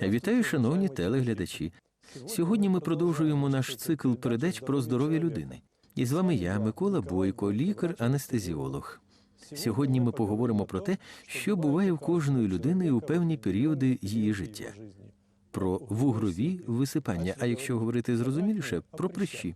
Вітаю, шановні телеглядачі. Сьогодні ми продовжуємо наш цикл передач про здоров'я людини. І з вами я, Микола Бойко, лікар-анестезіолог. Сьогодні ми поговоримо про те, що буває в кожної людини у певні періоди її життя, про вугрові висипання, а якщо говорити зрозуміліше, про прищі.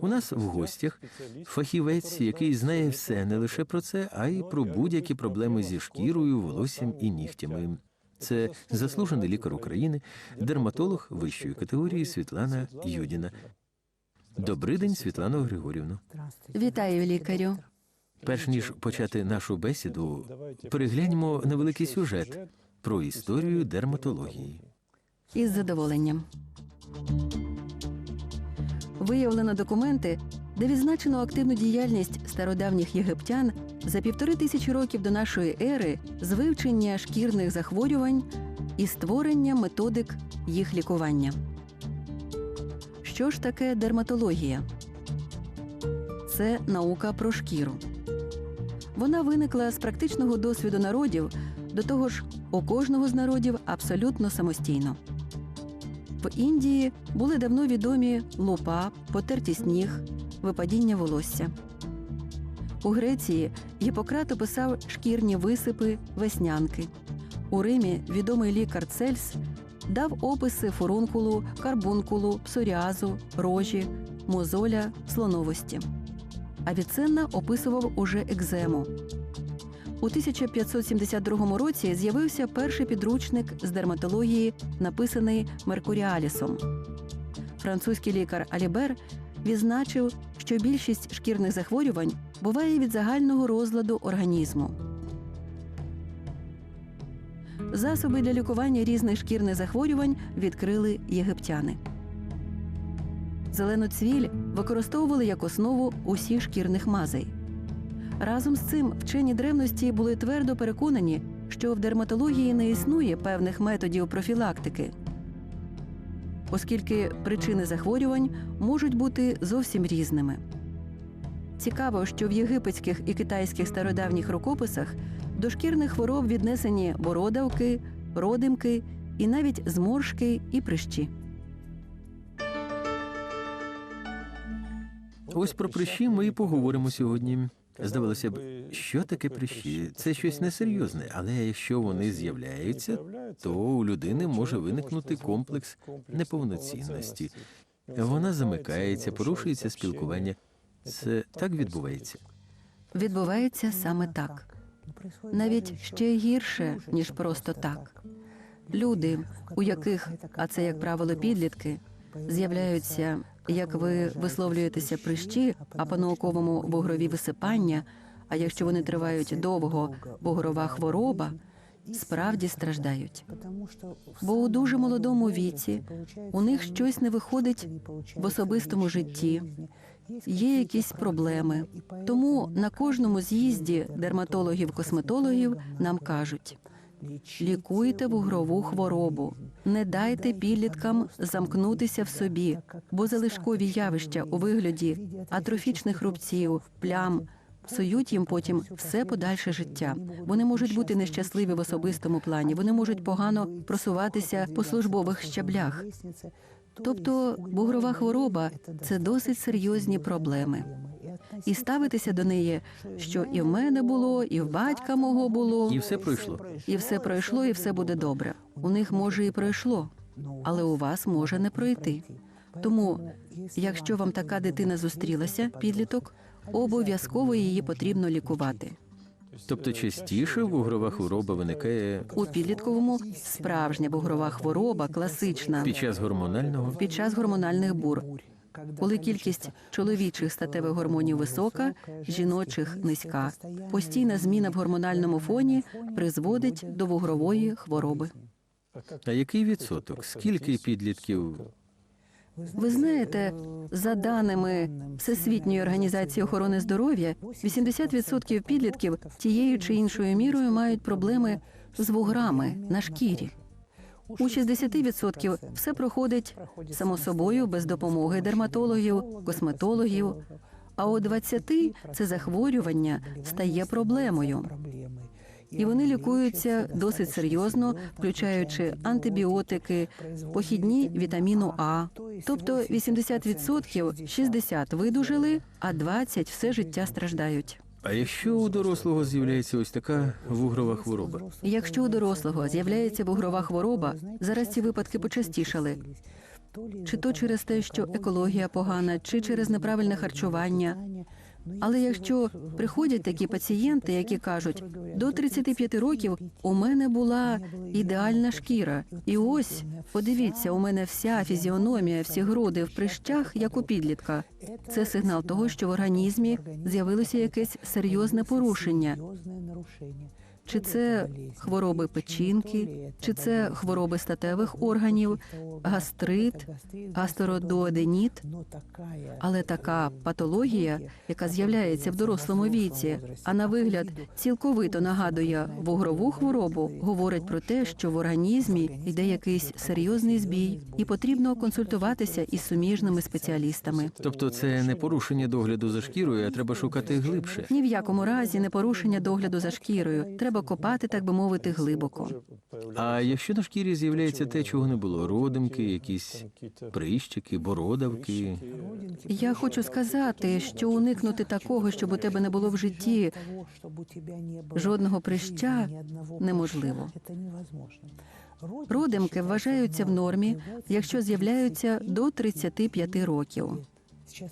У нас в гостях фахівець, який знає все не лише про це, а й про будь-які проблеми зі шкірою, волоссям і нігтями. Це заслужений лікар України, дерматолог вищої категорії Світлана Юдіна. Добрий день, Світлано Григорівно. Вітаю лікарю. Перш ніж почати нашу бесіду, перегляньмо невеликий сюжет про історію дерматології. Із задоволенням. Виявлено документи, де відзначено активну діяльність стародавніх єгиптян за півтори тисячі років до нашої ери з вивчення шкірних захворювань і створення методик їх лікування. Що ж таке дерматологія? Це наука про шкіру. Вона виникла з практичного досвіду народів, до того ж, у кожного з народів абсолютно самостійно. В Індії були давно відомі лупа, потертість ніг, випадіння волосся. У Греції Гіппократ описав шкірні висипи, веснянки. У Римі відомий лікар Цельс дав описи фурункулу, карбункулу, псоріазу, рожі, мозоля, слоновості. Авіценна описував уже екзему. У 1572 році з'явився перший підручник з дерматології, написаний Меркуріалісом. Французький лікар Алібер відзначив, що більшість шкірних захворювань буває від загального розладу організму. Засоби для лікування різних шкірних захворювань відкрили єгиптяни. Зелену цвіль використовували як основу усіх шкірних мазей. Разом з цим вчені древності були твердо переконані, що в дерматології не існує певних методів профілактики, оскільки причини захворювань можуть бути зовсім різними. Цікаво, що в єгипетських і китайських стародавніх рукописах до шкірних хвороб віднесені бородавки, родимки і навіть зморшки і прищі. Ось про прищі ми і поговоримо сьогодні. Здавалося б, що таке прищі? Це щось несерйозне, але якщо вони з'являються, то у людини може виникнути комплекс неповноцінності. Вона замикається, порушується спілкування. Це так відбувається. Відбувається саме так. Навіть ще гірше, ніж просто так. Люди, у яких, а це, як правило, підлітки, з'являються, як ви висловлюєтеся, прищі, а по-науковому бугрові висипання. А якщо вони тривають довго, бугрова хвороба, справді страждають. Бо у дуже молодому віці у них щось не виходить в особистому житті, є якісь проблеми. Тому на кожному з'їзді дерматологів-косметологів нам кажуть: лікуйте вугрову хворобу, не дайте підліткам замкнутися в собі, бо залишкові явища у вигляді атрофічних рубців, плям. Псують їм потім все подальше життя. Вони можуть бути нещасливі в особистому плані, вони можуть погано просуватися по службових щаблях. Тобто бугрова хвороба це досить серйозні проблеми. І ставитися до неї, що і в мене було, і в батька мого було, І все пройшло. і все пройшло, і все буде добре. У них може і пройшло, але у вас може не пройти. Тому, якщо вам така дитина зустрілася, підліток, обов'язково її потрібно лікувати. Тобто частіше вугрова хвороба виникає У підлітковому справжня бугрова хвороба, класична під час гормонального під час гормональних бур, коли кількість чоловічих статевих гормонів висока, жіночих низька. Постійна зміна в гормональному фоні призводить до вугрової хвороби. А який відсоток? Скільки підлітків? Ви знаєте, за даними Всесвітньої організації охорони здоров'я, 80% підлітків тією чи іншою мірою мають проблеми з вуграми на шкірі. У 60% все проходить само собою без допомоги дерматологів, косметологів. А у 20% це захворювання стає проблемою. і вони лікуються досить серйозно, включаючи антибіотики, похідні вітаміну А. Тобто 80% 60 видужали, а 20 все життя страждають. А якщо у дорослого з'являється ось така вугрова хвороба, Якщо у дорослого з'являється вугрова хвороба, зараз ці випадки почастішали. Чи то через те, що екологія погана, чи через неправильне харчування. Але якщо приходять такі пацієнти, які кажуть, до 35 років у мене була ідеальна шкіра, і ось подивіться, у мене вся фізіономія, всі груди в прищах, як у підлітка. Це сигнал того, що в організмі з'явилося якесь серйозне порушення. Чи це хвороби печінки, чи це хвороби статевих органів, гастрит, гастродоаденіт. Але така патологія, яка з'являється в дорослому віці, а на вигляд цілковито нагадує вугрову хворобу, говорить про те, що в організмі йде якийсь серйозний збій, і потрібно консультуватися із суміжними спеціалістами. тобто це не порушення догляду за шкірою, а треба шукати глибше. Ні в якому разі не порушення догляду за шкірою. Треба копати, так би мовити, глибоко. А якщо на шкірі з'являється те, чого не було, родимки, якісь прищики, бородавки. Я хочу сказати, що уникнути такого, щоб у тебе не було в житті жодного прища, неможливо. Родимки вважаються в нормі, якщо з'являються до 35 років.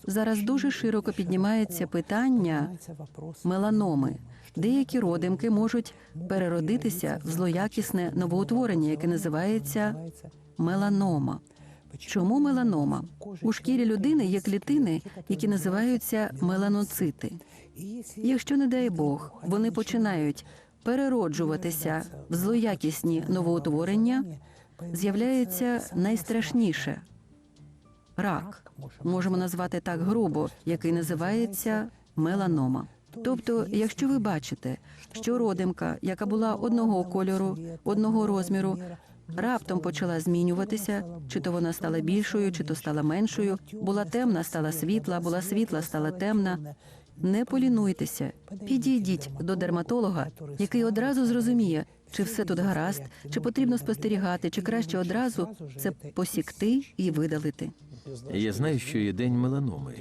Зараз дуже широко піднімається питання меланоми. Деякі родимки можуть переродитися в злоякісне новоутворення, яке називається меланома. Чому меланома? У шкірі людини є клітини, які називаються меланоцити. Якщо, не дай Бог, вони починають перероджуватися в злоякісні новоутворення, з'являється найстрашніше рак. Можемо назвати так грубо, який називається меланома. Тобто, якщо ви бачите, що родимка, яка була одного кольору, одного розміру, раптом почала змінюватися, чи то вона стала більшою, чи то стала меншою, була темна, стала світла, була світла, стала темна. Не полінуйтеся, підійдіть до дерматолога, який одразу зрозуміє, чи все тут гаразд, чи потрібно спостерігати, чи краще одразу це посікти і видалити. Я знаю, що є день меланоми.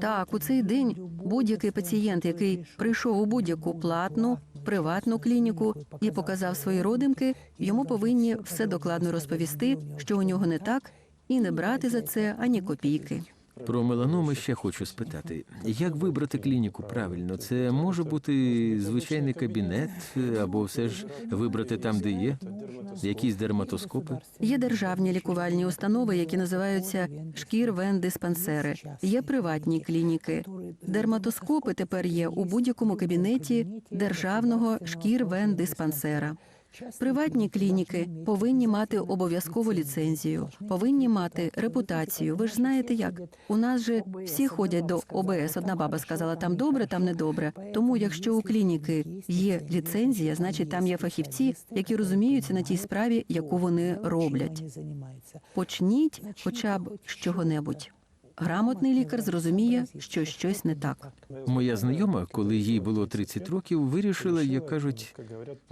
Так, у цей день будь-який пацієнт, який прийшов у будь-яку платну приватну клініку і показав свої родимки, йому повинні все докладно розповісти, що у нього не так, і не брати за це ані копійки. Про меланоми ще хочу спитати. Як вибрати клініку правильно? Це може бути звичайний кабінет, або все ж вибрати там, де є? Якісь дерматоскопи? Є державні лікувальні установи, які називаються шкір-вен-диспансери. Є приватні клініки. Дерматоскопи тепер є у будь-якому кабінеті державного шкір-вен-диспансера. Приватні клініки повинні мати обов'язкову ліцензію, повинні мати репутацію. Ви ж знаєте як? У нас же всі ходять до ОБС. Одна баба сказала, там добре, там не добре. Тому, якщо у клініки є ліцензія, значить там є фахівці, які розуміються на тій справі, яку вони роблять. Почніть хоча б з чого-небудь. Грамотний лікар зрозуміє, що щось не так. Моя знайома, коли їй було 30 років, вирішила, як кажуть,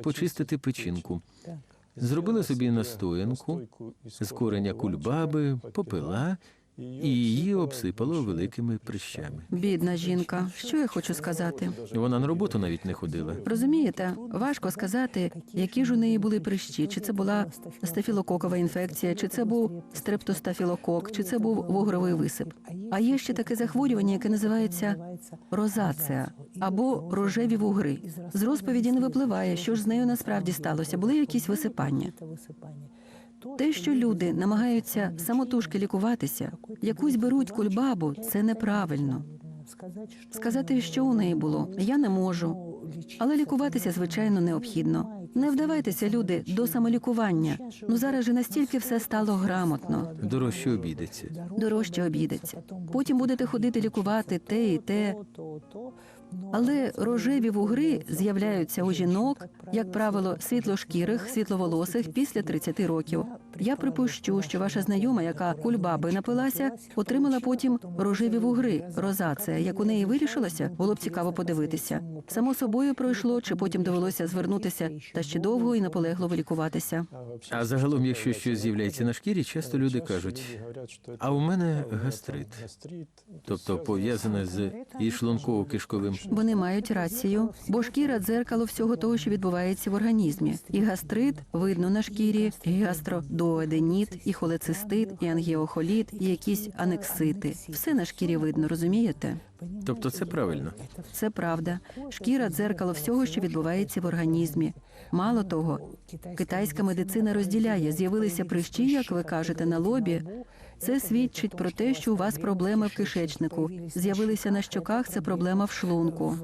почистити печінку. Зробила собі настоянку з кореня кульбаби, попила і її обсипало великими прищами. Бідна жінка, що я хочу сказати? Вона на роботу навіть не ходила. Розумієте, важко сказати, які ж у неї були прищі, чи це була стафілококова інфекція, чи це був стрептостафілокок, чи це був вугровий висип. А є ще таке захворювання, яке називається розація або рожеві вугри. З розповіді не випливає, що ж з нею насправді сталося. Були якісь висипання. Те, що люди намагаються самотужки лікуватися, якусь беруть кульбабу, це неправильно. Сказати, що у неї було, я не можу. Але лікуватися, звичайно, необхідно. Не вдавайтеся, люди, до самолікування. Ну зараз же настільки все стало грамотно, Дорожче обійдеться. дорожче обійдеться. Потім будете ходити лікувати те і те. Але рожеві вугри з'являються у жінок, як правило, світлошкірих, світловолосих після 30 років. Я припущу, що ваша знайома, яка кульбаби напилася, отримала потім рожеві вугри, розація. Як у неї вирішилося, було б цікаво подивитися. Само собою пройшло, чи потім довелося звернутися та ще довго і наполегливо лікуватися. А загалом, якщо щось з'являється на шкірі, часто люди кажуть, а у мене гастрит, тобто пов'язане з ішлунково-кишковим. Вони мають рацію, бо шкіра дзеркало всього того, що відбувається в організмі. І гастрит видно на шкірі, і гастродоаденіт, і холецистит, і ангіохоліт, і якісь анексити. Все на шкірі видно, розумієте? Тобто це правильно. Це правда. Шкіра дзеркало всього, що відбувається в організмі. Мало того, китайська медицина розділяє, з'явилися прищі, як ви кажете, на лобі. Це свідчить про те, що у вас проблеми в кишечнику. З'явилися на щоках, це проблема в шлунку.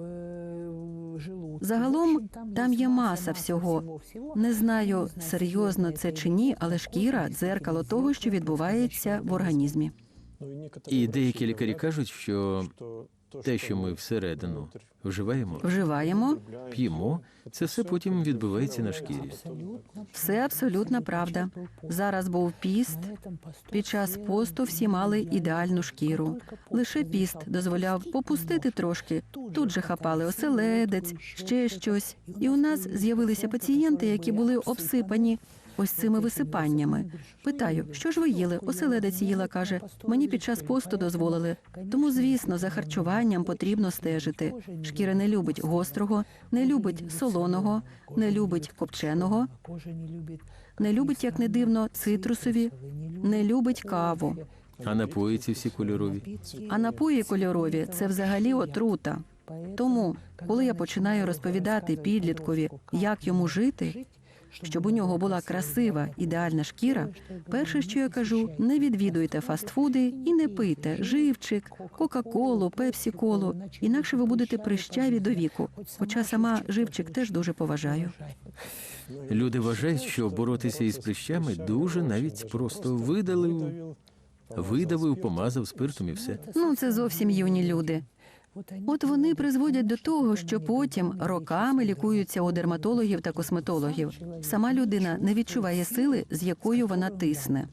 Загалом там є маса всього. Не знаю, серйозно це чи ні, але шкіра дзеркало того, що відбувається в організмі. І деякі лікарі кажуть, що те, що ми всередину вживаємо, Вживаємо п'ємо, це все потім відбувається на шкірі. все абсолютна правда. Зараз був піст. Під час посту всі мали ідеальну шкіру. Лише піст дозволяв попустити трошки. Тут же хапали оселедець, ще щось. І у нас з'явилися пацієнти, які були обсипані. Ось цими висипаннями. Питаю, що ж ви їли? Оселедець їла, каже. Мені під час посту дозволили. Тому, звісно, за харчуванням потрібно стежити. Шкіра не любить гострого, не любить солоного, не любить копченого, не любить, як не дивно, цитрусові, не любить каву. А напої ці всі кольорові. А напої кольорові це взагалі отрута. Тому, коли я починаю розповідати підліткові, як йому жити, щоб у нього була красива, ідеальна шкіра, перше, що я кажу, не відвідуйте фастфуди і не пийте живчик, кока-колу, пепсі-колу, інакше ви будете прищаві до віку. Хоча сама живчик теж дуже поважаю. Люди вважають, що боротися із прищами дуже навіть просто видалив, видавив, помазав спиртом і все. Ну, це зовсім юні люди. От вони призводять до того, що потім роками лікуються у дерматологів та косметологів. Сама людина не відчуває сили, з якою вона тисне.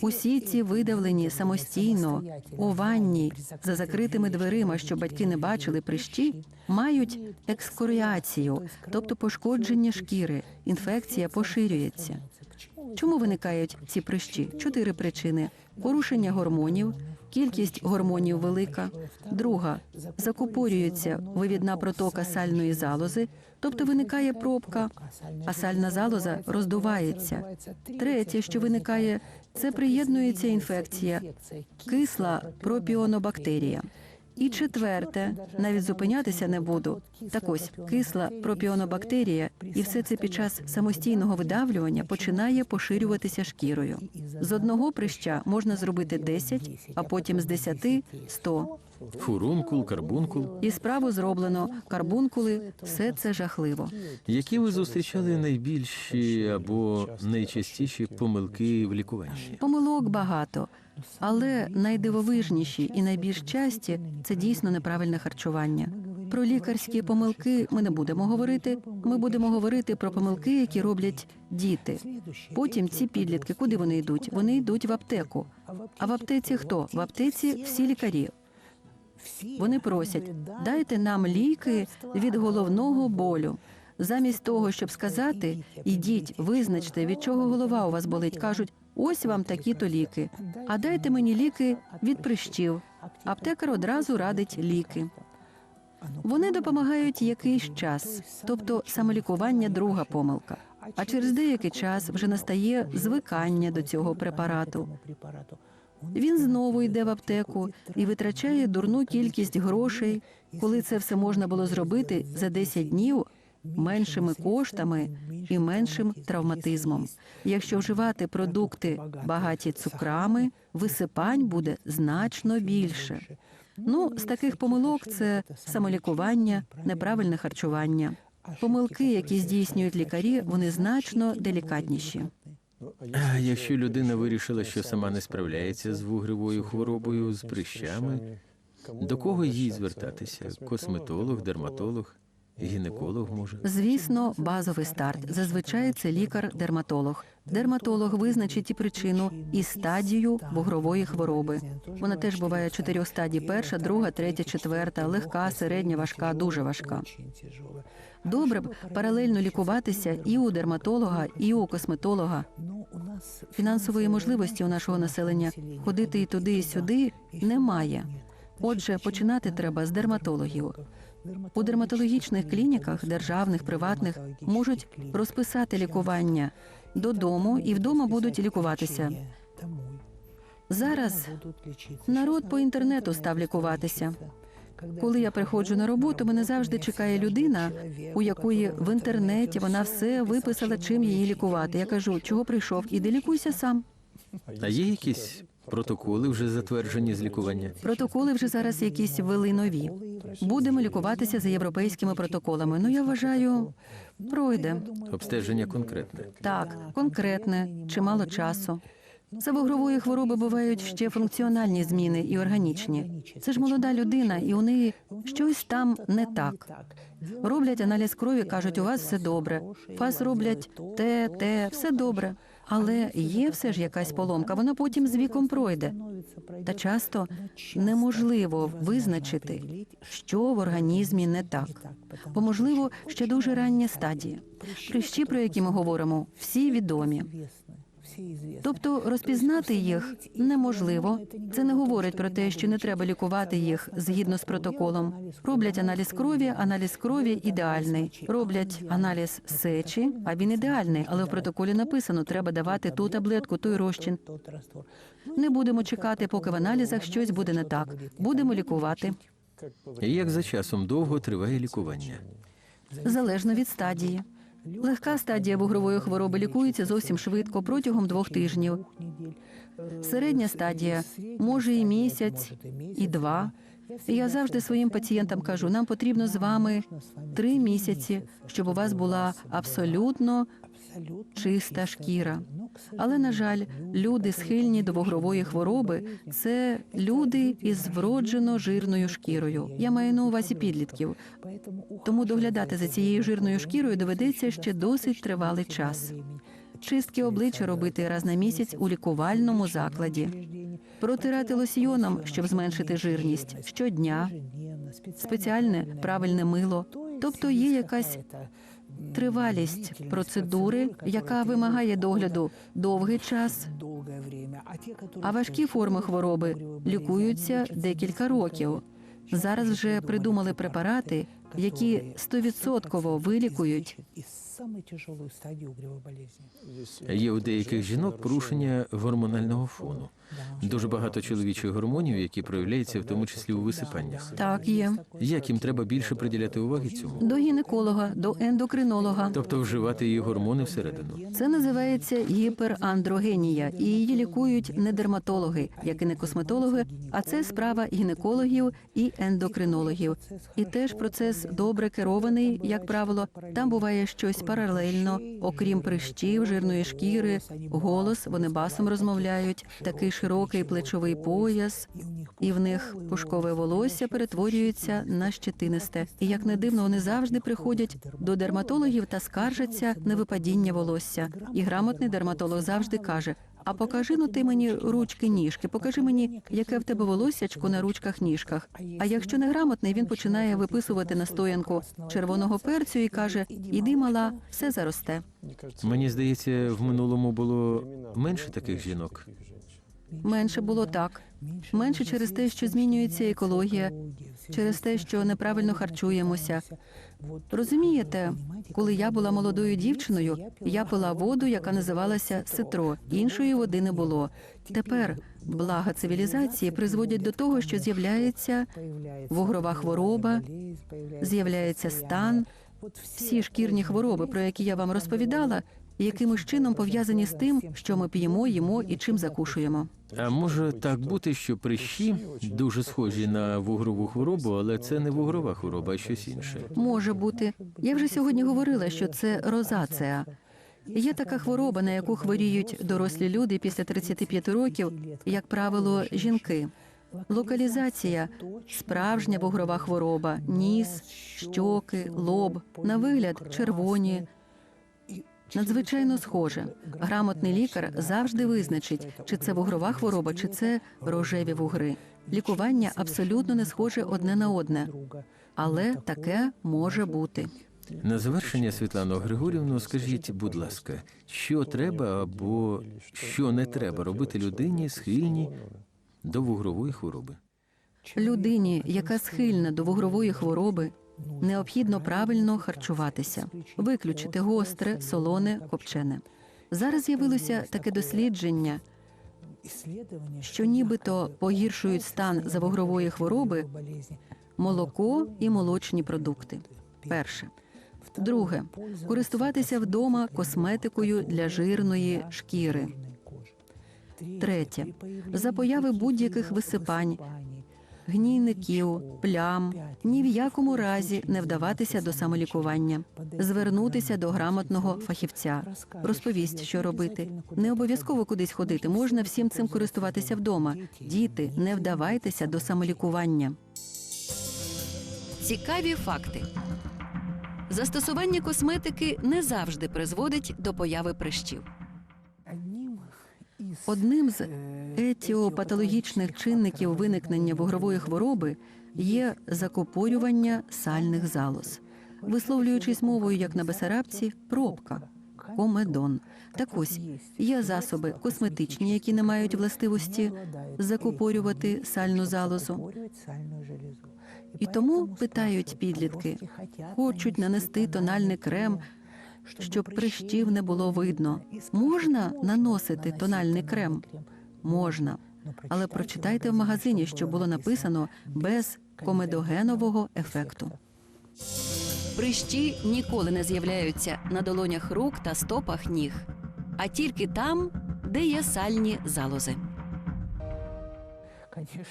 Усі ці видавлені самостійно у ванні за закритими дверима, щоб батьки не бачили прищі, мають екскоріацію, тобто пошкодження шкіри. Інфекція поширюється. Чому виникають ці прищі? Чотири причини: порушення гормонів, кількість гормонів велика. Друга закупорюється вивідна протока сальної залози, тобто виникає пробка, а сальна залоза роздувається. Третє, що виникає, це приєднується інфекція, кисла пропіонобактерія. І четверте, навіть зупинятися не буду. Так ось кисла пропіонобактерія, і все це під час самостійного видавлювання починає поширюватися шкірою. З одного прища можна зробити 10, а потім з 10 – 100. Фурункул, карбункул. І справу зроблено. Карбункули все це жахливо. Які ви зустрічали найбільші або найчастіші помилки в лікуванні? Помилок багато, але найдивовижніші і найбільш часті це дійсно неправильне харчування. Про лікарські помилки ми не будемо говорити. Ми будемо говорити про помилки, які роблять діти. Потім ці підлітки, куди вони йдуть? Вони йдуть в аптеку. А в аптеці хто? В аптеці всі лікарі. Вони просять, дайте нам ліки від головного болю. Замість того, щоб сказати, ідіть, визначте, від чого голова у вас болить. кажуть, ось вам такі-то ліки. А дайте мені ліки від прищів. Аптекар одразу радить ліки. Вони допомагають якийсь час, тобто самолікування друга помилка. А через деякий час вже настає звикання до цього препарату. Він знову йде в аптеку і витрачає дурну кількість грошей, коли це все можна було зробити за 10 днів меншими коштами і меншим травматизмом. Якщо вживати продукти багаті цукрами, висипань буде значно більше. Ну, з таких помилок це самолікування, неправильне харчування. Помилки, які здійснюють лікарі, вони значно делікатніші. Якщо людина вирішила, що сама не справляється з вугревою хворобою, з прищами, До кого їй звертатися? Косметолог, дерматолог, гінеколог може. Звісно, базовий старт. Зазвичай це лікар-дерматолог. Дерматолог визначить і причину і стадію бугрової хвороби. Вона теж буває чотирьох стадій: перша, друга, третя, четверта, легка, середня, важка, дуже важка. Добре б паралельно лікуватися і у дерматолога, і у косметолога. Фінансової можливості у нашого населення ходити і туди, і сюди немає. Отже, починати треба з дерматологів. У дерматологічних клініках, державних, приватних, можуть розписати лікування додому і вдома будуть лікуватися. Зараз народ по інтернету став лікуватися. Коли я приходжу на роботу, мене завжди чекає людина, у якої в інтернеті вона все виписала, чим її лікувати. Я кажу, чого прийшов, іди лікуйся сам. А є якісь протоколи вже затверджені з лікування? Протоколи вже зараз якісь ввели нові. Будемо лікуватися за європейськими протоколами. Ну я вважаю, пройде Обстеження конкретне. так, конкретне, чимало часу. За вугрової хвороби бувають ще функціональні зміни і органічні. Це ж молода людина, і у неї щось там не так. Роблять аналіз крові, кажуть, у вас все добре. Вас роблять те, те, все добре. Але є все ж якась поломка, вона потім з віком пройде. Та часто неможливо визначити, що в організмі не так, бо можливо ще дуже рання стадія. Прищі, про які ми говоримо, всі відомі. Тобто розпізнати їх неможливо. Це не говорить про те, що не треба лікувати їх згідно з протоколом. Роблять аналіз крові, аналіз крові ідеальний. Роблять аналіз сечі, а він ідеальний, але в протоколі написано, треба давати ту таблетку, той розчин. Не будемо чекати, поки в аналізах щось буде не так. Будемо лікувати І як за часом довго триває лікування? залежно від стадії. Легка стадія вугрової хвороби лікується зовсім швидко протягом двох тижнів. Середня стадія може і місяць, і два. Я завжди своїм пацієнтам кажу: нам потрібно з вами три місяці, щоб у вас була абсолютно чиста шкіра. Але на жаль, люди схильні до вугрової хвороби це люди із вроджено жирною шкірою. Я маю на увазі підлітків. Тому доглядати за цією жирною шкірою доведеться ще досить тривалий час. Чистки обличчя робити раз на місяць у лікувальному закладі, протирати лосьйоном, щоб зменшити жирність щодня, спеціальне правильне мило. Тобто є якась тривалість процедури, яка вимагає догляду довгий час. А важкі форми хвороби лікуються декілька років. Зараз вже придумали препарати, які стовідсотково вилікують самую тяжелую стадию угревой болезни. Є у деяких жінок порушення гормонального фону. Дуже багато чоловічих гормонів, які проявляються в тому числі у висипаннях. Так, є Як їм треба більше приділяти уваги цьому? до гінеколога, до ендокринолога. Тобто вживати її гормони всередину. Це називається гіперандрогенія, і її лікують не дерматологи, як і не косметологи, а це справа гінекологів і ендокринологів. І теж процес добре керований, як правило. Там буває щось паралельно, окрім прищів, жирної шкіри, голос. Вони басом розмовляють, такий широкий плечовий пояс, і в них пушкове волосся перетворюється на щетинисте. І як не дивно, вони завжди приходять до дерматологів та скаржаться на випадіння волосся. І грамотний дерматолог завжди каже: А покажи ну ти мені ручки ніжки, покажи мені, яке в тебе волоссячко на ручках ніжках. А якщо не грамотний, він починає виписувати настоянку червоного перцю і каже: Іди, мала, все заросте. Мені здається, в минулому було менше таких жінок. Менше було так. Менше через те, що змінюється екологія, через те, що неправильно харчуємося. Розумієте, коли я була молодою дівчиною, я пила воду, яка називалася ситро. Іншої води не було. Тепер блага цивілізації призводять до того, що з'являється вугрова хвороба, з'являється стан. Всі шкірні хвороби, про які я вам розповідала, якимось чином пов'язані з тим, що ми п'ємо, їмо і чим закушуємо. А може так бути, що прищі дуже схожі на вугрову хворобу, але це не вугрова хвороба, а щось інше. Може бути. Я вже сьогодні говорила, що це розація. Є така хвороба, на яку хворіють дорослі люди після 35 років, як правило, жінки. Локалізація справжня вугрова хвороба, ніс, щоки, лоб, на вигляд червоні. Надзвичайно схоже. Грамотний лікар завжди визначить, чи це вугрова хвороба, чи це рожеві вугри. Лікування абсолютно не схоже одне на одне, але таке може бути. На завершення, Світлано Григорівно, скажіть, будь ласка, що треба або що не треба робити людині схильній до вугрової хвороби? Людині, яка схильна до вугрової хвороби, необхідно правильно харчуватися, виключити гостре, солоне, копчене. Зараз з'явилося таке дослідження, що нібито погіршують стан завугрової хвороби молоко і молочні продукти. Перше. Друге користуватися вдома косметикою для жирної шкіри. Третє за появи будь-яких висипань, гнійників, плям, ні в якому разі не вдаватися до самолікування, звернутися до грамотного фахівця, розповість, що робити. Не обов'язково кудись ходити, можна всім цим користуватися вдома. Діти, не вдавайтеся до самолікування. Цікаві факти. Застосування косметики не завжди призводить до появи прищів. Одним з етіопатологічних чинників виникнення вугрової хвороби є закупорювання сальних залоз. Висловлюючись мовою, як на Бесарабці, пробка, комедон. Так ось є засоби косметичні, які не мають властивості закупорювати сальну залозу. І тому питають підлітки, хочуть нанести тональний крем, щоб прищів не було видно. Можна наносити тональний крем? Можна. Але прочитайте в магазині, що було написано без комедогенового ефекту. Прищі ніколи не з'являються на долонях рук та стопах ніг, а тільки там, де є сальні залози.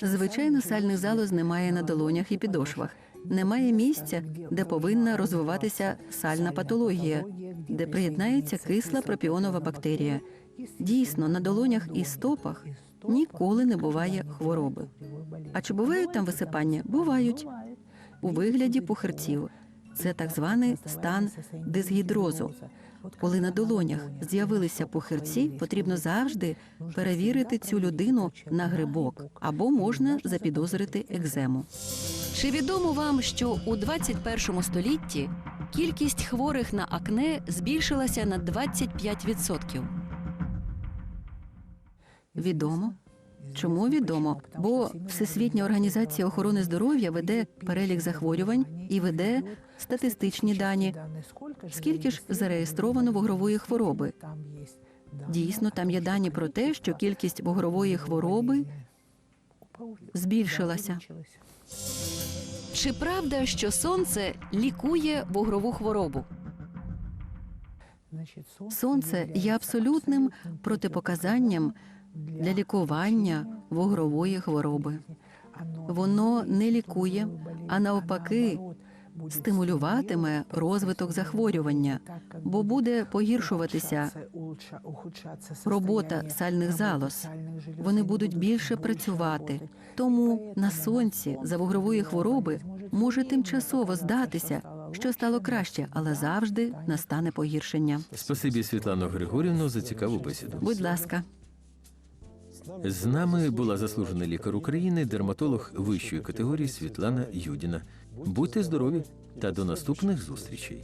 Звичайно, сальних залоз немає на долонях і підошвах. Немає місця, де повинна розвиватися сальна патологія, де приєднається кисла пропіонова бактерія. Дійсно, на долонях і стопах ніколи не буває хвороби. А чи бувають там висипання? Бувають у вигляді пухирців. Це так званий стан дисгідрозу. Коли на долонях з'явилися пухирці, потрібно завжди перевірити цю людину на грибок або можна запідозрити екзему. Чи відомо вам, що у 21 столітті кількість хворих на акне збільшилася на 25%? Відомо. Чому відомо? Бо Всесвітня організація охорони здоров'я веде перелік захворювань і веде статистичні дані. Скільки ж зареєстровано вугрової хвороби? Дійсно, там є дані про те, що кількість вугрової хвороби збільшилася. Чи правда, що сонце лікує вугрову хворобу? Сонце є абсолютним протипоказанням для лікування вугрової хвороби. Воно не лікує, а навпаки стимулюватиме розвиток захворювання, бо буде погіршуватися робота сальних залоз. Вони будуть більше працювати. Тому на сонці за вугрової хвороби може тимчасово здатися, що стало краще, але завжди настане погіршення. Спасибі, Світлано Григорівно, за цікаву бесіду. Будь ласка. З нами була заслужений лікар України, дерматолог вищої категорії Світлана Юдіна. Будьте здорові та до наступних зустрічей.